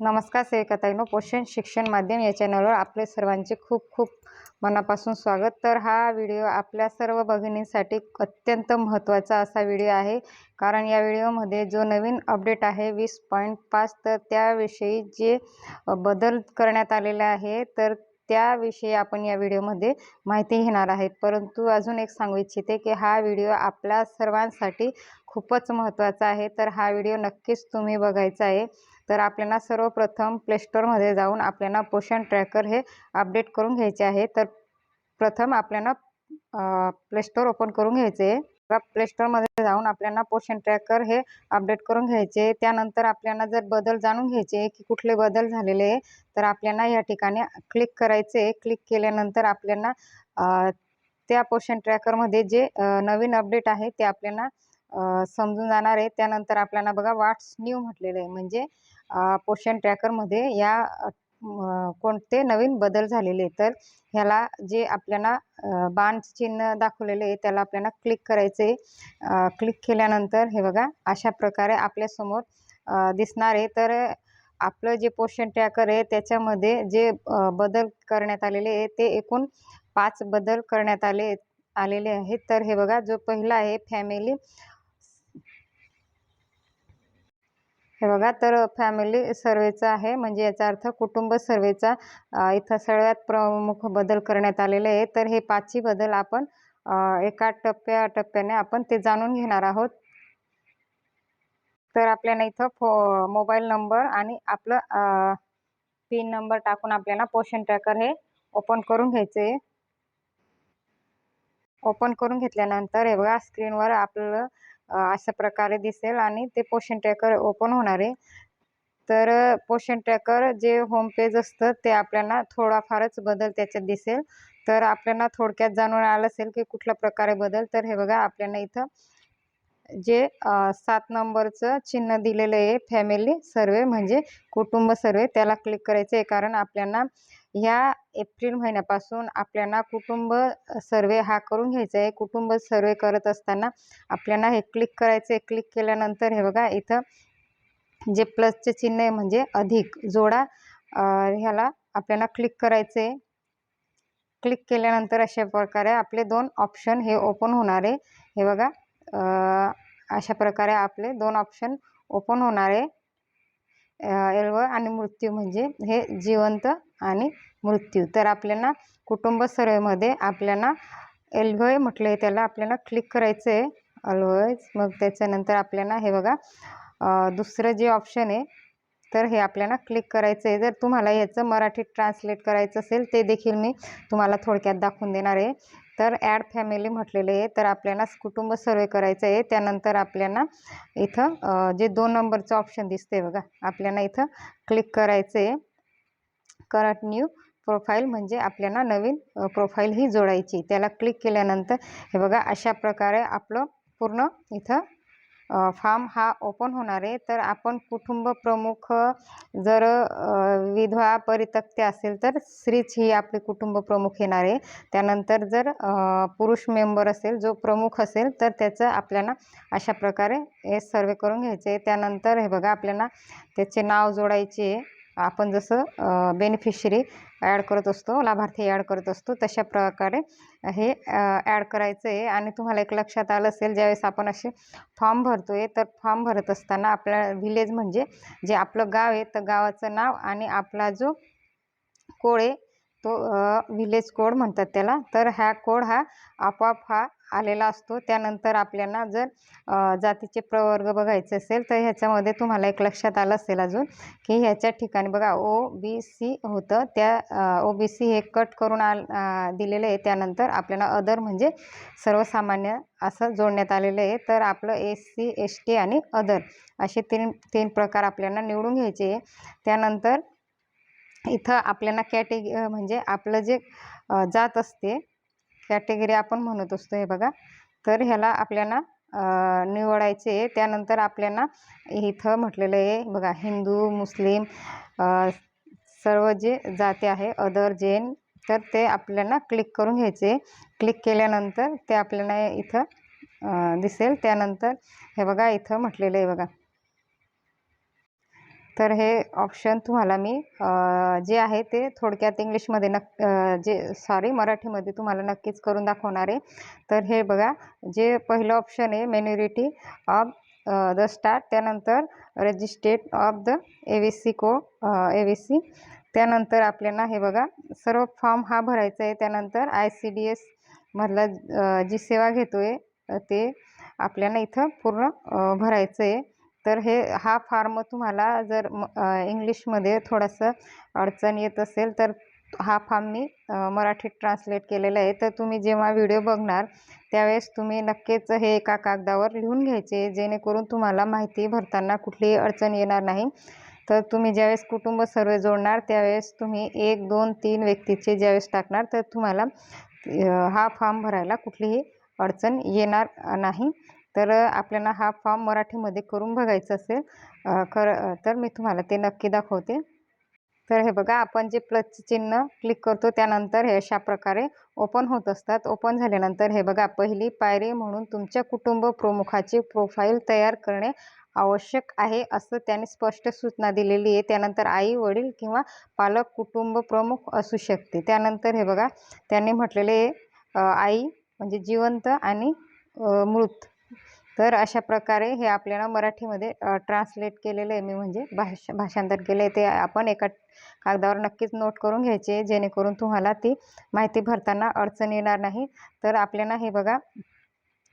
नमस्कार सेविकाताईनो. पोषण शिक्षण माध्यम या चॅनलवर आपले सर्वांचे खूप खूप मनापासून स्वागत. तर हा व्हिडिओ आपल्या सर्व भगिनींसाठी अत्यंत महत्त्वाचा असा व्हिडिओ आहे. कारण या व्हिडिओमध्ये जो नवीन अपडेट आहे वीस पॉईंट पाच तर त्याविषयी जे बदल करण्यात आलेले आहे तर त्याविषयी आपण या व्हिडिओमध्ये माहिती घेणार आहेत. परंतु अजून एक सांगू इच्छिते की हा व्हिडिओ आपल्या सर्वांसाठी खूपच महत्त्वाचा आहे. तर हा व्हिडिओ नक्कीच तुम्ही बघायचा आहे. तर आपल्याला सर्वप्रथम प्लेस्टोरमध्ये जाऊन आपल्याला पोषण ट्रॅकर हे अपडेट करून घ्यायचे आहे. तर प्रथम आपल्याला प्लेस्टोर ओपन करून घ्यायचे आहे. प्लेस्टोरमध्ये जाऊन आपल्याला पोषण ट्रॅकर हे अपडेट करून घ्यायचे त्यानंतर आपल्याला जर बदल जाणून घ्यायचे की कुठले बदल झालेले आहे तर आपल्याला या ठिकाणी क्लिक करायचे क्लिक केल्यानंतर आपल्याला त्या पोषण ट्रॅकरमध्ये जे नवीन अपडेट आहे ते आपल्याला समजून जाणार आहे. त्यानंतर आपल्याला बघा वाट्स न्यू म्हटलेलं आहे. म्हणजे पोषण ट्रॅकरमध्ये या कोणते नवीन बदल झालेले तर ह्याला जे आपल्याला बाण चिन्ह दाखवलेले आहे त्याला आपल्याला क्लिक करायचे आहे. क्लिक केल्यानंतर हे बघा अशा प्रकारे आपल्यासमोर दिसणार आहे. तर आपलं जे पोषण ट्रॅकर आहे त्याच्यामध्ये जे बदल करण्यात आलेले आहे ते एकूण पाच बदल करण्यात आले आलेले आहेत. तर हे बघा जो पहिला आहे फॅमिली हे बघा तर फॅमिली सर्वेचा आहे. म्हणजे याचा अर्थ कुटुंब सर्वेचा इथं सगळ्यात प्रमुख बदल करण्यात आलेले आहे तर हे पाचही बदल आपण एका टप्प्या टप्प्याने आपण ते जाणून घेणार आहोत. तर आपल्याला इथं फो मोबाईल नंबर आणि आपलं पिन नंबर टाकून आपल्याला पोषण ट्रॅकर हे ओपन करून घ्यायचे आहे. ओपन करून घेतल्यानंतर हे बघा स्क्रीनवर आपलं अशा प्रकारे दिसेल आणि ते पोषण ट्रॅकर ओपन होणार आहे. तर पोषण ट्रॅकर जे होम पेज असतं ते आपल्याला थोडाफारच बदल त्याच्यात दिसेल. तर आपल्याला थोडक्यात जाणून आलं असेल की कुठल्या प्रकारे बदल तर हे बघा आपल्याला इथं जे सात नंबरचं चिन्ह दिलेलं आहे फॅमिली सर्वे म्हणजे कुटुंब सर्वे त्याला क्लिक करायचं आहे. कारण आपल्याला ह्या एप्रिल महिन्यापासून आपल्याला कुटुंब सर्वे हा करून घ्यायचा आहे. कुटुंब सर्वे करत असताना आपल्याला हे क्लिक करायचं आहे. क्लिक केल्यानंतर हे बघा इथं जे प्लसचे चिन्ह आहे म्हणजे अधिक जोडा ह्याला आपल्याला क्लिक करायचं आहे. क्लिक केल्यानंतर अशा प्रकारे आपले दोन ऑप्शन हे ओपन होणार आहे. हे बघा अशा प्रकारे आपले दोन ऑप्शन ओपन होणार आहे. एल्व आणि मृत्यू म्हणजे हे जिवंत आणि मृत्यू. तर आपल्याला कुटुंब सर्वेमध्ये आपल्याला एल्वय म्हटलं आहे त्याला आपल्याला क्लिक करायचं आहे अल्वयज मग त्याच्यानंतर आपल्याला हे बघा दुसरं जे ऑप्शन आहे तर हे आपल्याला क्लिक करायचं आहे जर तुम्हाला याचं मराठीत ट्रान्सलेट करायचं असेल ते देखील मी तुम्हाला थोडक्यात दाखवून देणार आहे. तर ॲड फॅमिली म्हटलेले आहे तर आपल्याला कुटुंब सर्वे करायचं आहे. त्यानंतर आपल्याला इथं जे दोन नंबरचं ऑप्शन दिसते बघा आपल्याला इथं क्लिक करायचं आहे करंट न्यू प्रोफाईल म्हणजे आपल्याला नवीन प्रोफाईल ही जोडायची. त्याला क्लिक केल्यानंतर हे बघा अशा प्रकारे आपलं पूर्ण इथं फॉर्म हा ओपन होणार आहे. तर आपण कुटुंब प्रमुख जर विधवा परित्यक्ते असेल तर स्त्रीच ही आपली कुटुंब प्रमुख येणार आहे. त्यानंतर जर पुरुष मेंबर असेल जो प्रमुख असेल तर त्याचं आपल्याला अशा प्रकारे हे सर्वे करून घ्यायचे त्यानंतर हे बघा आपल्याला त्याचे नाव जोडायचे आहे. आपण जसं बेनिफिशरी ॲड करत असतो लाभार्थी ॲड करत असतो तशा प्रकारे हे ॲड करायचं आहे आणि तुम्हाला एक लक्षात आलं असेल ज्यावेळेस आपण असे फॉर्म भरतो आहे तर फॉर्म भरत असताना आपल्या व्हिलेज म्हणजे जे आपलं गाव आहे तर गावाचं नाव आणि आपला जो कोड आहे तो विलेज कोड म्हणतात त्याला. तर हा कोड हा आपोआप हा आलेला असतो. त्यानंतर आपल्याला जर जातीचे प्रवर्ग बघायचे असेल तर ह्याच्यामध्ये तुम्हाला एक लक्षात आलं असेल अजून की ह्याच्या ठिकाणी बघा ओ बी सी होतं. त्या ओ बी सी हे कट करून आल दिलेलं आहे. त्यानंतर आपल्याला अदर म्हणजे सर्वसामान्य असं जोडण्यात आलेलं आहे. तर आपलं एस सी एस टी आणि अदर असे तीन तीन प्रकार आपल्याला निवडून घ्यायचे आहे. त्यानंतर इथं आपल्याला कॅटेग म्हणजे आपलं जे जात असते कॅटेगरी आपण म्हणत असतो हे बघा. तर ह्याला आपल्याला निवडायचे आहे. त्यानंतर आपल्याला इथं म्हटलेलं आहे बघा हिंदू मुस्लिम सर्व जे जाती आहे अदर जैन तर ते आपल्याला क्लिक करून घ्यायचे क्लिक केल्यानंतर ते आपल्याला इथं दिसेल. त्यानंतर हे बघा इथं म्हटलेलं आहे बघा. तर हे ऑप्शन तुम्हाला मी जे आहे ते थोडक्यात इंग्लिशमध्ये नक् जे सॉरी मराठीमध्ये तुम्हाला नक्कीच करून दाखवणार आहे. तर हे बघा जे पहिलं ऑप्शन आहे मेन्युरिटी ऑफ द स्टार्ट त्यानंतर registrar of the A V C को ए व्ही सी त्यानंतर आपल्याला हे बघा सर्व फॉर्म हा भरायचा आहे. त्यानंतर आय सी डी एस मधला जी सेवा घेतो आहे ते आपल्याला इथं पूर्ण भरायचं आहे. तर हे हा फॉर्म तुम्हाला जर म इंग्लिशमध्ये थोडंसं अडचण येत असेल तर हा फॉर्म मी मराठीत ट्रान्सलेट केलेला आहे. तर तुम्ही जेव्हा व्हिडिओ बघणार त्यावेळेस तुम्ही नक्कीच हे एका कागदावर लिहून घ्यायचे जेणेकरून तुम्हाला माहिती भरताना कुठलीही अडचण येणार नाही. तर तुम्ही ज्यावेळेस कुटुंब सर्व जोडणार त्यावेळेस तुम्ही एक दोन तीन व्यक्तीचे ज्यावेळेस टाकणार तर तुम्हाला हा फॉर्म भरायला कुठलीही अडचण येणार नाही. तर आपल्याला हा फॉर्म मराठीमध्ये करून बघायचं असेल खरं तर मी तुम्हाला ते नक्की दाखवते. तर हे बघा आपण जे प्लसचे चिन्ह क्लिक करतो त्यानंतर हे अशा प्रकारे ओपन होत असतात. ओपन झाल्यानंतर हे बघा पहिली पायरी म्हणून तुमच्या कुटुंब प्रमुखाची प्रोफाईल तयार करणे आवश्यक आहे असं त्याने स्पष्ट सूचना दिलेली आहे. त्यानंतर आई वडील किंवा पालक कुटुंब प्रमुख असू शकते. त्यानंतर हे बघा त्यांनी म्हटलेले आई म्हणजे जिवंत आणि मृत. तर अशा प्रकारे हे आपल्याला मराठीमध्ये ट्रान्सलेट केलेलं आहे मी म्हणजे भाषा भाषांतर केलं आहे ते आपण एका कागदावर नक्कीच नोट करून घ्यायचे जेणेकरून तुम्हाला ती माहिती भरताना अडचण येणार नाही. तर आपल्याला हे बघा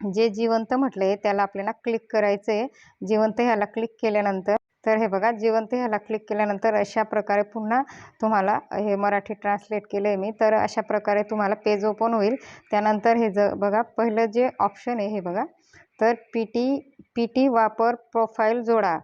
जे जिवंत म्हटलं आहे त्याला आपल्याला क्लिक करायचं आहे जिवंत ह्याला क्लिक केल्यानंतर तर हे बघा जिवंत ह्याला क्लिक केल्यानंतर अशा प्रकारे पुन्हा तुम्हाला हे मराठी ट्रान्सलेट केलं आहे मी. तर अशा प्रकारे तुम्हाला पेज ओपन होईल. त्यानंतर हे ज बघा पहिलं जे ऑप्शन आहे हे बघा तर पी टी पी टी वापर प्रोफाईल जोडा.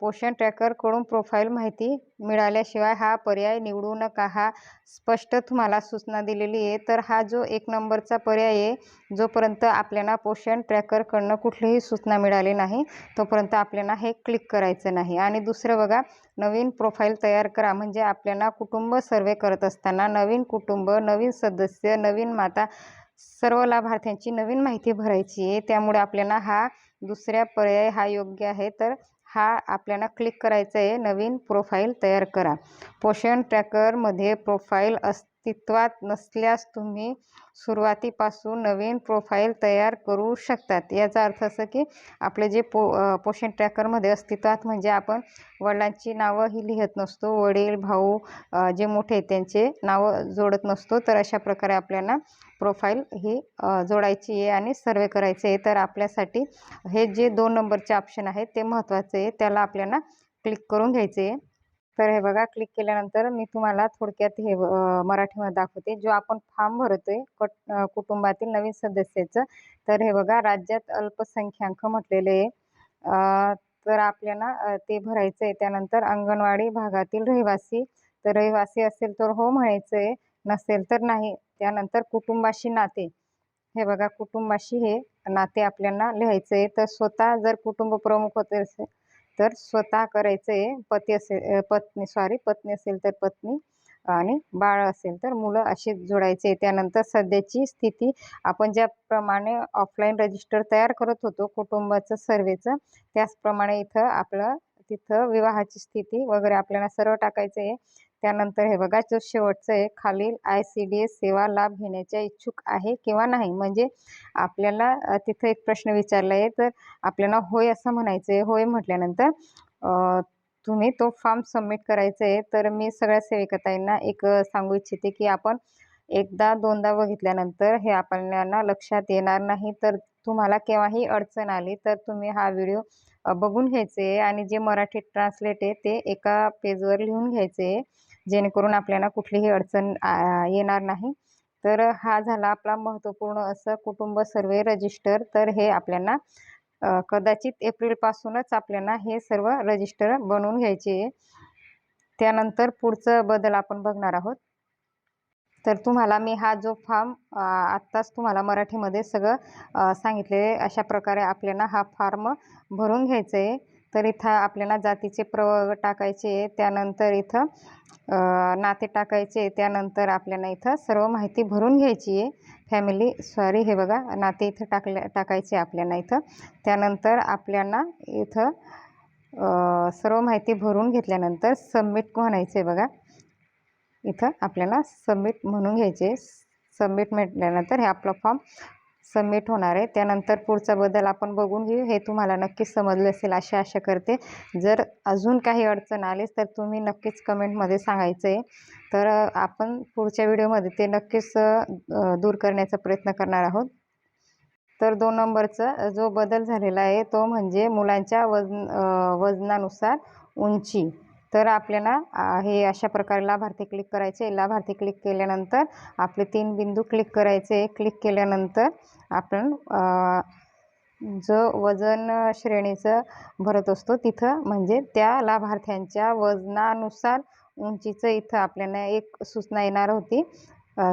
पोषण ट्रॅकरकडून प्रोफाईल माहिती मिळाल्याशिवाय हा पर्याय निवडू नका हा स्पष्ट तुम्हाला सूचना दिलेली आहे. तर हा जो एक नंबरचा पर्याय आहे जोपर्यंत आपल्याला पोषण ट्रॅकरकडनं कुठलीही सूचना मिळाली नाही तोपर्यंत आपल्याला हे क्लिक करायचं नाही. आणि दुसरं बघा नवीन प्रोफाईल तयार करा. म्हणजे आपल्याला कुटुंब सर्वे करत असताना नवीन कुटुंब नवीन सदस्य नवीन माता सर्व लाभार्थ्यांची नवीन माहिती भरायची आहे. त्यामुळे आपल्याला हा दुसऱ्या पर्याय हा योग्य आहे. तर हा आपल्याला क्लिक करायचं आहे. नवीन प्रोफाईल तयार करा. पोषण ट्रॅकरमध्ये प्रोफाईल अस अस्तित्वात नसल्यास तुम्ही सुरुवातीपासून नवीन प्रोफाईल तयार करू शकतात. याचा अर्थ असं की आपले जे पो पोषण ट्रॅकरमध्ये अस्तित्वात म्हणजे आपण वडिलांची नावं ही लिहित नसतो. वडील भाऊ जे मोठे आहेत त्यांचे नावं जोडत नसतो. तर अशा प्रकारे आपल्याला प्रोफाईल ही जोडायची आहे आणि सर्वे करायचे आहे. तर आपल्यासाठी हे जे दोन नंबरचे ऑप्शन आहेत ते महत्त्वाचे आहे. त्याला आपल्याला क्लिक करून घ्यायचे आहे. तर हे बघा क्लिक केल्यानंतर मी तुम्हाला थोडक्यात हे मराठीमध्ये दाखवते. जो आपण फॉर्म भरतोय कट कुटुंबातील नवीन सदस्याचं तर हे बघा राज्यात अल्पसंख्याक म्हटलेले आहे. तर आपल्याला ते भरायचं आहे त्यानंतर अंगणवाडी भागातील रहिवासी तर रहिवासी असेल तर हो म्हणायचं आहे नसेल तर नाही. त्यानंतर कुटुंबाशी नाते. हे बघा कुटुंबाशी हे नाते आपल्याला लिहायचं आहे तर स्वतः जर कुटुंब प्रमुख होते असेल तर स्वतः करायचं आहे. पती असेल पत्नी सॉरी पत्नी असेल तर पत्नी आणि बाळ असेल तर मुलं असे जोडायचे. त्यानंतर सध्याची स्थिती आपण ज्याप्रमाणे ऑफलाईन रजिस्टर तयार करत होतो कुटुंबाचं सर्वेचं त्याचप्रमाणे इथं आपलं तिथं विवाहाची स्थिती वगैरे आपल्याला सर्व टाकायचं आहे. त्यानंतर हे बघा जो शेवटचं आहे खालील आय सी डी एस सेवा लाभ घेण्याच्या इच्छुक आहे किंवा नाही? म्हणजे आपल्याला तिथं एक प्रश्न विचारला आहे तर आपल्याला होय असं म्हणायचं आहे होय म्हटल्यानंतर तुम्ही तो फॉर्म सबमिट करायचा आहे तर मी सगळ्या सेविकताईंना एक सांगू इच्छिते की आपण एकदा दोनदा बघितल्यानंतर हे आपल्याला लक्षात येणार नाही. तर तुम्हाला केव्हाही अडचण आली तर तुम्ही हा व्हिडिओ बघून घ्यायचे आणि जे मराठी ट्रान्सलेट आहे ते एका पेजवर लिहून घ्यायचे जेणेकरून आपल्याला कुठलीही अडचण येणार नाही. तर हा झाला आपला महत्त्वपूर्ण असं कुटुंब सर्वे रजिस्टर तर हे आपल्याला कदाचित एप्रिलपासूनच आपल्याला हे सर्व रजिस्टर बनवून घ्यायचे. त्यानंतर पुढचं बदल आपण बघणार आहोत. तर तुम्हाला मी हा जो फॉर्म आत्ताच तुम्हाला मराठीमध्ये सगळं अ, सांगितले अशा प्रकारे आपल्याला हा फॉर्म भरून घ्यायचा. आहे तर इथं आपल्याला जातीचे प्रवर्ग टाकायचे आहे त्यानंतर इथं नाते टाकायचे त्यानंतर आपल्याला इथं सर्व माहिती भरून घ्यायची आहे. फॅमिली सॉरी हे बघा नाते इथं टाकल्या टाकायचे आपल्याला इथं. त्यानंतर आपल्याला इथं सर्व माहिती भरून घेतल्यानंतर सबमिट म्हणायचं आहे बघा. इथं आपल्याला सबमिट म्हणून घ्यायचे. सबमिट म्हटल्यानंतर हे आपला फॉर्म सबमिट होणार आहे. त्यानंतर पुढचा बदल आपण बघून घेऊ. हे तुम्हाला नक्कीच समजलं असेल. अशी आशा करते. जर अजून काही अडचण आलीच तर तुम्ही नक्कीच कमेंटमध्ये सांगायचं आहे तर आपण पुढच्या व्हिडिओमध्ये ते नक्कीच दूर करण्याचा प्रयत्न करणार आहोत. तर दोन नंबरचा जो बदल झालेला आहे तो म्हणजे मुलांच्या वजन वजनानुसार उंची. तर आपल्याला हे अशा प्रकारे लाभार्थी क्लिक करायचे. लाभार्थी क्लिक केल्यानंतर आपले तीन बिंदू क्लिक करायचे. क्लिक केल्यानंतर आपण जो वजन श्रेणीचं भरत असतो तिथं म्हणजे त्या लाभार्थ्यांच्या वजनानुसार उंचीचं इथं आपल्याला एक सूचना येणार होती.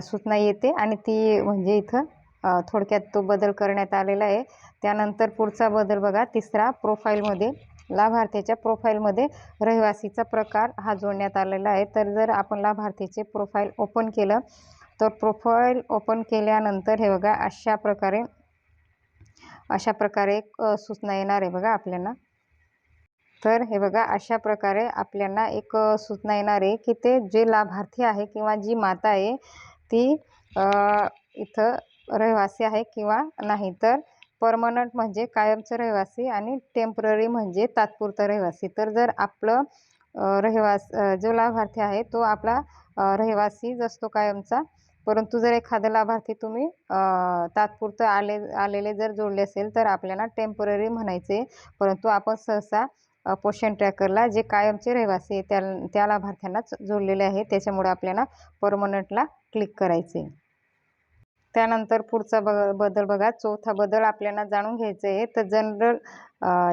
सूचना येते आणि ती म्हणजे इथं थोडक्यात तो बदल करण्यात आलेला आहे. त्यानंतर पुढचा बदल बघा तिसरा प्रोफाईलमध्ये लाभार्थीच्या प्रोफाईलमध्ये रहिवासीचा प्रकार हा जोडण्यात आलेला आहे. तर जर आपण लाभार्थीचे प्रोफाईल ओपन केलं तर प्रोफाईल ओपन केल्यानंतर हे बघा अशा प्रकारे अशा प्रकारे एक सूचना येणार आहे बघा आपल्याला. तर हे बघा अशा प्रकारे आपल्याला एक सूचना येणार आहे की ते जे लाभार्थी आहे किंवा जी माता आहे ती इथं रहिवासी आहे किंवा नाही. तर परमनंट म्हणजे कायमचं रहिवासी आणि टेंपररी म्हणजे तात्पुरतं रहिवासी. तर जर आपलं रहिवास जो लाभार्थी आहे तो आपला रहिवासीच असतो कायमचा. परंतु जर एखादा लाभार्थी तुम्ही तात्पुरतं आले आलेले जर जोडले असेल तर आपल्याला टेंपररी म्हणायचे. परंतु आपण सहसा पोषण ट्रॅकरला जे कायमचे रहिवासी आहे त्या त्या लाभार्थ्यांनाच जोडलेले आहे त्याच्यामुळे आपल्याला परमनंटला क्लिक करायचे. त्यानंतर पुढचा ब बदल बघा. चौथा बदल आपल्याला जाणून घ्यायचा आहे. तर जनरल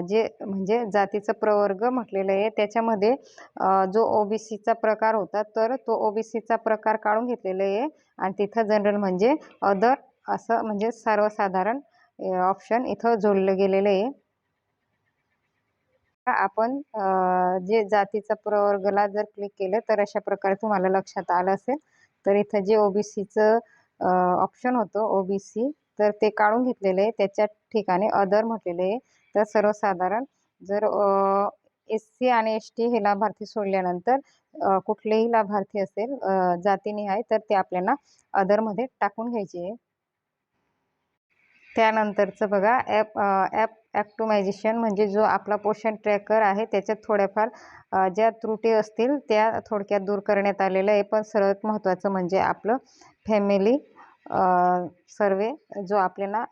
जे म्हणजे जातीचं प्रवर्ग म्हटलेलं आहे. त्याच्यामध्ये अ, जो ओबीसीचा प्रकार होता तर तो ओबीसीचा प्रकार काढून घेतलेला आहे. आणि तिथं जनरल म्हणजे अदर असं म्हणजे सर्वसाधारण ऑप्शन इथं जोडलं गेलेलं आहे. आपण जे जातीचा प्रवर्गला जर क्लिक केलं तर अशा प्रकारे तुम्हाला लक्षात आलं असेल. तर इथं जे ओबीसीचं ऑप्शन होतो ओ बी सी तर ते काढून घेतलेलं आहे त्याच्या ठिकाणी अदर म्हटलेले. आहे तर सर्वसाधारण जर एस सी आणि एस टी हे लाभार्थी सोडल्यानंतर कुठलेही लाभार्थी असेल जातीनिहाय तर ते आपल्याला अदरमध्ये टाकून घ्यायचे. आहे त्यानंतरचं बघा ॲप ॲप ॲक्टोमायझेशन म्हणजे जो आपला पोषण ट्रॅकर आहे त्याच्यात थोड्याफार ज्या त्रुटी असतील त्या थोडक्यात दूर करण्यात आलेलं आहे. पण सर्वात महत्त्वाचं म्हणजे आपलं फॅमिली. सर्वे जो आपल्याला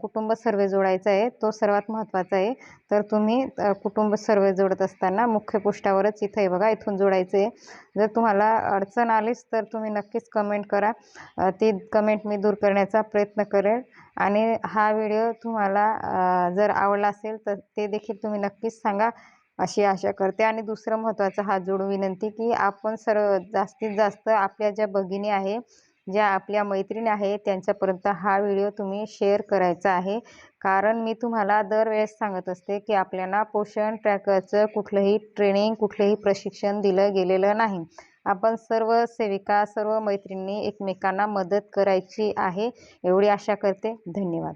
कुटुंब सर्वे जोडायचा आहे तो सर्वात महत्त्वाचा आहे. तर तुम्ही कुटुंब सर्वे जोडत असताना मुख्य पृष्ठावरच इथं आहे बघा इथून जोडायचं आहे. जर तुम्हाला अडचण आलीच तर तुम्ही नक्कीच कमेंट करा. ती कमेंट मी दूर करण्याचा प्रयत्न करेल. आणि हा व्हिडिओ तुम्हाला जर आवडला असेल तर ते देखील तुम्ही नक्कीच सांगा. अशी आशा करते. आणि दुसरं महत्त्वाचं हात जोडून विनंती की आपण सर्व जास्तीत जास्त आपल्या ज्या भगिनी आहे ज्या आपल्या मैत्रिणी आहे त्यांच्यापर्यंत हा व्हिडिओ तुम्ही शेअर करायचा आहे. कारण मी तुम्हाला दरवेळेस सांगत असते की आपल्याला पोषण ट्रॅकरचं कुठलंही ट्रेनिंग कुठलंही प्रशिक्षण दिलं गेलेलं नाही. आपण सर्व सेविका सर्व मैत्रिणी एकमेकांना मदत करायची आहे. एवढी आशा करते. धन्यवाद.